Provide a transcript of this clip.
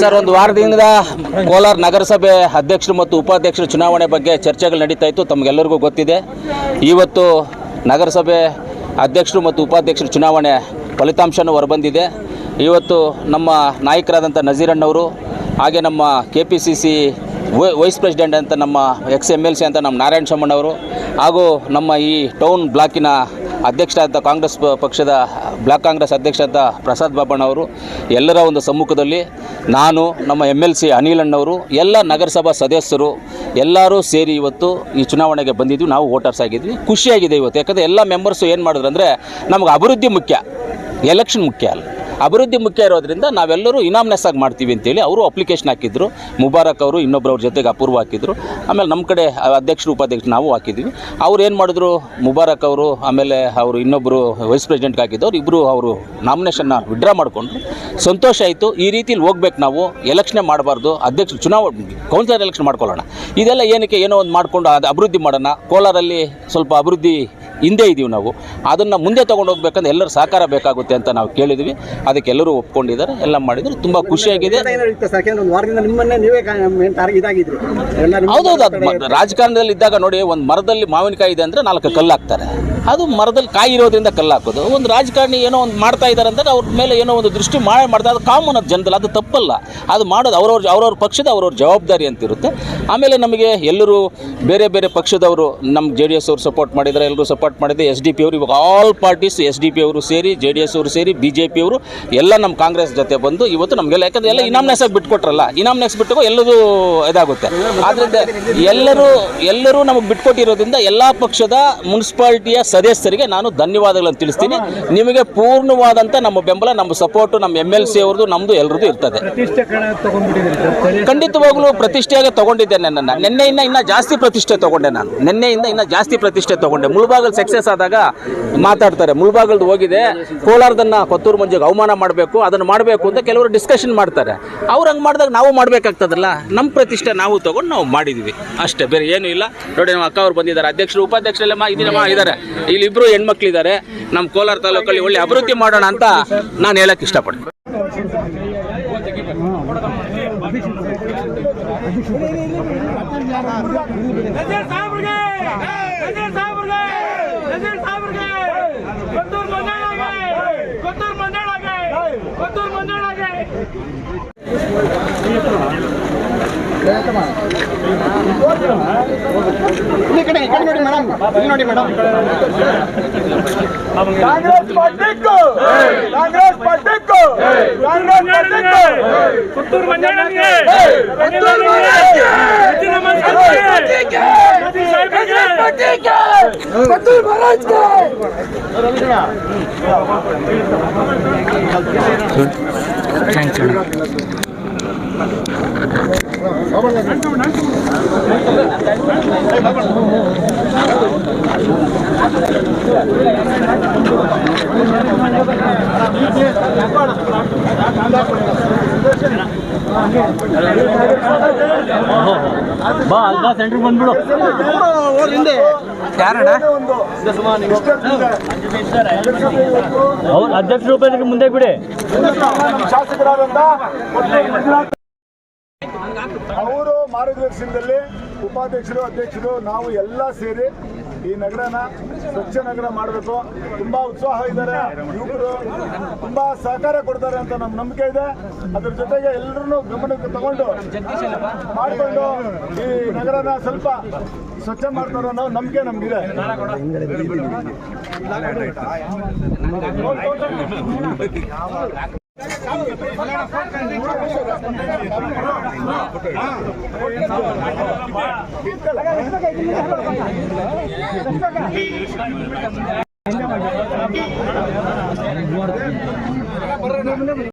Sir, ಒಂದು ವಾರದಿಂದ ಕೋಲಾರ ನಗರಸಭೆ ಅಧ್ಯಕ್ಷರು ಮತ್ತು ಉಪಾಧ್ಯಕ್ಷರ ಚುನಾವಣೆ ಬಗ್ಗೆ ಚರ್ಚೆಗಳು ನಡೀತಾ ಇತ್ತು, ತಮಗೆಲ್ಲರಿಗೂ ಗೊತ್ತಿದೆ. ಇವತ್ತು ನಗರಸಭೆ ಅಧ್ಯಕ್ಷರು ಮತ್ತು ಉಪಾಧ್ಯಕ್ಷರ ಚುನಾವಣೆ ಫಲಿತಾಂಶನೂ ಹೊರಬಂದಿದೆ. ಇವತ್ತು ನಮ್ಮ ನಾಯಕರಾದಂಥ ನಜೀರಣ್ಣವರು, ಹಾಗೆ ನಮ್ಮ K P C C vice president ಅಂತ ನಮ್ಮ ಎಕ್ಸ್ ಎಂ ಎಲ್ ಸಿ ಅಂತ ನಮ್ಮ ನಾರಾಯಣ ಶಮ್ಮಣ್ಣವರು ಹಾಗೂ ನಮ್ಮ ಈ ಟೌನ್ ಬ್ಲಾಕಿನ ಅಧ್ಯಕ್ಷರಾದ ಕಾಂಗ್ರೆಸ್ ಪಕ್ಷದ, ಬ್ಲಾಕ್ ಕಾಂಗ್ರೆಸ್ ಅಧ್ಯಕ್ಷರಾದ ಪ್ರಸಾದ್ ಬಾಬಣ್ಣವರು ಎಲ್ಲರ ಒಂದು ಸಮ್ಮುಖದಲ್ಲಿ ನಾನು, ನಮ್ಮ ಎಂ ಎಲ್ ಸಿ ಅನಿಲಣ್ಣವರು ಎಲ್ಲ ನಗರಸಭಾ ಸದಸ್ಯರು, ಎಲ್ಲರೂ ಸೇರಿ ಇವತ್ತು ಈ ಚುನಾವಣೆಗೆ ಬಂದಿದ್ವಿ. ನಾವು ವೋಟರ್ಸ್ ಆಗಿದ್ವಿ. ಖುಷಿಯಾಗಿದೆ ಇವತ್ತು. ಯಾಕಂದರೆ ಎಲ್ಲ ಮೆಂಬರ್ಸು ಏನು ಮಾಡಿದ್ರು ಅಂದರೆ, ನಮಗೆ ಅಭಿವೃದ್ಧಿ ಮುಖ್ಯ. ಎಲೆಕ್ಷನ್ ಮುಖ್ಯ ಅಲ್ಲ. ಅಭಿವೃದ್ಧಿ ಮುಖ್ಯ ಇರೋದ್ರಿಂದ ನಾವೆಲ್ಲರೂ ಇನಾಮ್ನೆಸ್ ಆಗಿ ಮಾಡ್ತೀವಿ ಅಂತೇಳಿ ಅವರು ಅಪ್ಲಿಕೇಶನ್ ಹಾಕಿದ್ರು. ಮುಬಾರಕ್ ಅವರು ಇನ್ನೊಬ್ರು ಅವ್ರ ಜೊತೆಗೆ ಅಪೂರ್ವ ಹಾಕಿದ್ರು. ಆಮೇಲೆ ನಮ್ಮ ಕಡೆ ಅಧ್ಯಕ್ಷರು, ಉಪಾಧ್ಯಕ್ಷರು ನಾವು ಹಾಕಿದ್ವಿ. ಅವ್ರು ಏನು ಮಾಡಿದ್ರು? ಮುಬಾರಕ್ ಅವರು, ಆಮೇಲೆ ಅವರು ಇನ್ನೊಬ್ಬರು ವೈಸ್ ಪ್ರೆಸಿಡೆಂಟ್ಗೆ ಹಾಕಿದ್ದವ್ರು ಇಬ್ಬರು ಅವರು ನಾಮಿನೇಷನ್ನ ವಿಡ್ರಾ ಮಾಡಿಕೊಂಡ್ರು. ಸಂತೋಷ ಆಯಿತು. ಈ ರೀತಿಲಿ ಹೋಗ್ಬೇಕು ನಾವು. ಎಲೆಕ್ಷನ್ ಮಾಡಬಾರ್ದು. ಅಧ್ಯಕ್ಷ ಚುನಾವಣೆ ಕೌನ್ಸಿಲರ್ ಎಲೆಕ್ಷನ್ ಮಾಡ್ಕೊಳ್ಳೋಣ. ಇದೆಲ್ಲ ಏನಕ್ಕೆ ಏನೋ ಒಂದು ಮಾಡಿಕೊಂಡು ಅದು ಅಭಿವೃದ್ಧಿ ಮಾಡೋಣ. ಕೋಲಾರಲ್ಲಿ ಸ್ವಲ್ಪ ಅಭಿವೃದ್ಧಿ ಹಿಂದೆ ಇದ್ದೀವಿ ನಾವು. ಅದನ್ನು ಮುಂದೆ ತೊಗೊಂಡು ಹೋಗ್ಬೇಕಂದ್ರೆ ಎಲ್ಲರೂ ಸಹಕಾರ ಬೇಕಾಗುತ್ತೆ ಅಂತ ನಾವು ಕೇಳಿದ್ವಿ. ಅದಕ್ಕೆ ಎಲ್ಲರೂ ಒಪ್ಕೊಂಡಿದ್ದಾರೆ. ಎಲ್ಲ ಮಾಡಿದ್ರು. ತುಂಬ ಖುಷಿಯಾಗಿದೆ. ಹೌದೌದು. ಅದು ರಾಜಕಾರಣದಲ್ಲಿ ಇದ್ದಾಗ ನೋಡಿ, ಒಂದು ಮರದಲ್ಲಿ ಮಾವಿನಕಾಯಿ ಇದೆ ಅಂದರೆ ನಾಲ್ಕು ಕಲ್ಲು ಹಾಕ್ತಾರೆ. ಅದು ಮರದಲ್ಲಿ ಕಾಯಿ ಇರೋದ್ರಿಂದ ಕಲ್ಲು ಹಾಕೋದು. ಒಂದು ರಾಜಕಾರಣಿ ಏನೋ ಒಂದು ಮಾಡ್ತಾ ಇದ್ದಾರೆ ಅಂದರೆ ಅವ್ರ ಮೇಲೆ ಏನೋ ಒಂದು ದೃಷ್ಟಿ ಮಾಡ ಮಾಡ್ತಾ ಅದು ಕಾಮನ್ ಅದು ಜನದಲ್ಲಿ. ಅದು ತಪ್ಪಲ್ಲ. ಅದು ಮಾಡೋದು ಅವ್ರವ್ರ ಅವ್ರವ್ರ ಪಕ್ಷದ ಅವ್ರವ್ರ ಜವಾಬ್ದಾರಿ ಅಂತಿರುತ್ತೆ ಆಮೇಲೆ ನಮಗೆ ಎಲ್ಲರೂ ಬೇರೆ ಬೇರೆ ಪಕ್ಷದವರು ನಮ್ಮ ಜೆ ಡಿ ಎಸ್ ಅವರು ಸಪೋರ್ಟ್ ಮಾಡಿದರೆ ಎಲ್ಲರೂ ಸಪೋರ್ಟ್ ಮಾಡಿದೆ ಎಸ್ ಡಿ ಪಿ ಅವರು. ಇವಾಗ all parties S D P ಅವರು ಸೇರಿ ಜೆ ಡಿ ಎಸ್ ಅವರು ಸೇರಿ ಬಿ ಜೆ ಪಿ ಅವರು ಎಲ್ಲ ನಮ್ಮ ಕಾಂಗ್ರೆಸ್ ಜೊತೆ ಬಂದು ಇವತ್ತು ನಮಗೆಲ್ಲ ಯಾಕಂದ್ರೆ ಎಲ್ಲ ಇನಾಮ್ ಆಗಿ ಬಿಟ್ಕೊಟ್ರಲ್ಲ. ಇನಾಮ್ನೆಸ್ ಬಿಟ್ಟು ಎಲ್ಲದೂ ಇದಾಗುತ್ತೆ. ಆದ್ದರಿಂದ ಎಲ್ಲರೂ ಎಲ್ಲರೂ ನಮಗೆ ಬಿಟ್ಕೊಟ್ಟಿರೋದ್ರಿಂದ ಎಲ್ಲ ಪಕ್ಷದ ಮುನ್ಸಿಪಾಲ್ಟಿಯ ಸದಸ್ಯರಿಗೆ ನಾನು ಧನ್ಯವಾದಗಳನ್ನು ತಿಳಿಸ್ತೀನಿ. ನಿಮಗೆ ಪೂರ್ಣವಾದಂಥ ನಮ್ಮ ಬೆಂಬಲ ನಮ್ಮ ಸಪೋರ್ಟು ನಮ್ಮ ಎಂ ಎಲ್ ಸಿ ಅವ್ರದ್ದು ನಮ್ಮದು ಎಲ್ಲರದ್ದು ಇರ್ತದೆ. ಖಂಡಿತವಾಗ್ಲೂ ಪ್ರತಿಷ್ಠೆಯಾಗಿ ತಗೊಂಡಿದ್ದೆ ನನ್ನ ನಿನ್ನೆಯಿಂದ ಇನ್ನೂ ಜಾಸ್ತಿ ಪ್ರತಿಷ್ಠೆ ತಗೊಂಡೆ ನಾನು. ನಿನ್ನೆಯಿಂದ ಇನ್ನೂ ಜಾಸ್ತಿ ಪ್ರತಿಷ್ಠೆ ತಗೊಂಡೆ. ಮುಳ್ಬಾಗಲ್ ಸಕ್ಸಸ್ ಆದಾಗ ಮಾತಾಡ್ತಾರೆ ಮುಳ್ಬಾಗಲ್ದು ಹೋಗಿದೆ ಕೋಲಾರದನ್ನ ಕೊತ್ತೂರು ಮಂಜಿಗೆ ಅವಮಾನ ಮಾಡಬೇಕು ಅದನ್ನು ಮಾಡಬೇಕು ಅಂತ ಕೆಲವರು ಡಿಸ್ಕಷನ್ ಮಾಡ್ತಾರೆ ಅವ್ರು ಹಂಗೆ ಮಾಡಿದಾಗ ನಾವು ಮಾಡಬೇಕಾಗ್ತದಲ್ಲ ನಮ್ಮ ಪ್ರತಿಷ್ಠೆ ನಾವು ತಗೊಂಡು ನಾವು ಮಾಡಿದ್ವಿ ಅಷ್ಟೇ ಬೇರೆ ಏನೂ ಇಲ್ಲ ನೋಡಿ ನಮ್ಮ ಅಕ್ಕ ಅವ್ರು ಬಂದಿದ್ದಾರೆ ಅಧ್ಯಕ್ಷರು ಉಪಾಧ್ಯಕ್ಷರೆಲ್ಲ ಮಾ ಇದ್ದಾರೆ ಇಲ್ಲಿ ಇಬ್ಬರು ಹೆಣ್ಮಕ್ಳಿದ್ದಾರೆ ನಮ್ಮ ಕೋಲಾರ ತಾಲೂಕಲ್ಲಿ ಒಳ್ಳೆ ಅಭಿವೃದ್ಧಿ ಮಾಡೋಣ ಅಂತ ನಾನು ಹೇಳಕ್ಕೆ ಇಷ್ಟಪಡ್ತೀನಿ ಸಾಹೇಬ್ರಿಗೆ ಸಾಹೇಬ್ರಿಗೆ ನಜೀರ್ ಸಾಹೇಬ್ರಿಗೆ ಕೊತ್ತೂರು ಮಂಜಾಳಗೆ ಕೊತ್ತೂರು ಮಂಜಾಳಗೆ ಕೊತ್ತೂರು ಮಂಜಾಳಗೆ ಈ ಕಡೆ ಈ ಕಡೆ ನೋಡಿ ಮೇಡಮ್ ಇಲ್ಲಿ ನೋಡಿ ಮೇಡಮ್ ಕಾಂಗ್ರೆಸ್ ಪಾರ್ಟಿಗೂ ಕಾಂಗ್ರೆಸ್ ಪಾರ್ಟಿಗೂ ಕಾಂಗ್ರೆಸ್ ಪಾರ್ಟಿಗೂ ಕೊತ್ತೂರು ಮಂಜಾಳಗೆ ಕೊತ್ತೂರು ಮಹಾರಾಜ್ಗೆ ಬಾ ಅಲ್ವಾ ಸೆಂಟ್ರಿಗೆ ಬಂದ್ಬಿಡು ಅವ್ರು ಅಧ್ಯಕ್ಷ ರೂಪಾಯಿ ಮುಂದೆ ಬಿಡಿ. ಶಾಸಕರಾದಂತ ಅವರು ಮಾರ್ಗದರ್ಶನದಲ್ಲಿ ಉಪಾಧ್ಯಕ್ಷರು ಅಧ್ಯಕ್ಷರು ನಾವು ಎಲ್ಲ ಸೇರಿ ಈ ನಗರನ ಸ್ವಚ್ಛ ನಗರ ಮಾಡಬೇಕು. ತುಂಬಾ ಉತ್ಸಾಹ ಇದ್ದಾರೆ. ಯುವಕರು ತುಂಬಾ ಸಹಕಾರ ಕೊಡ್ತಾರೆ ಅಂತ ನಮ್ ನಂಬಿಕೆ ಇದೆ. ಅದ್ರ ಜೊತೆಗೆ ಎಲ್ಲರನ್ನೂ ಗಮನಕ್ಕೆ ತಗೊಂಡು ಮಾಡಿಕೊಂಡು ಈ ನಗರನ ಸ್ವಲ್ಪ ಸ್ವಚ್ಛ ಮಾಡ್ತಾರ ಅನ್ನೋ ನಂಬಿಕೆ ನಮ್ಗಿದೆ. ಬರ್ರಿ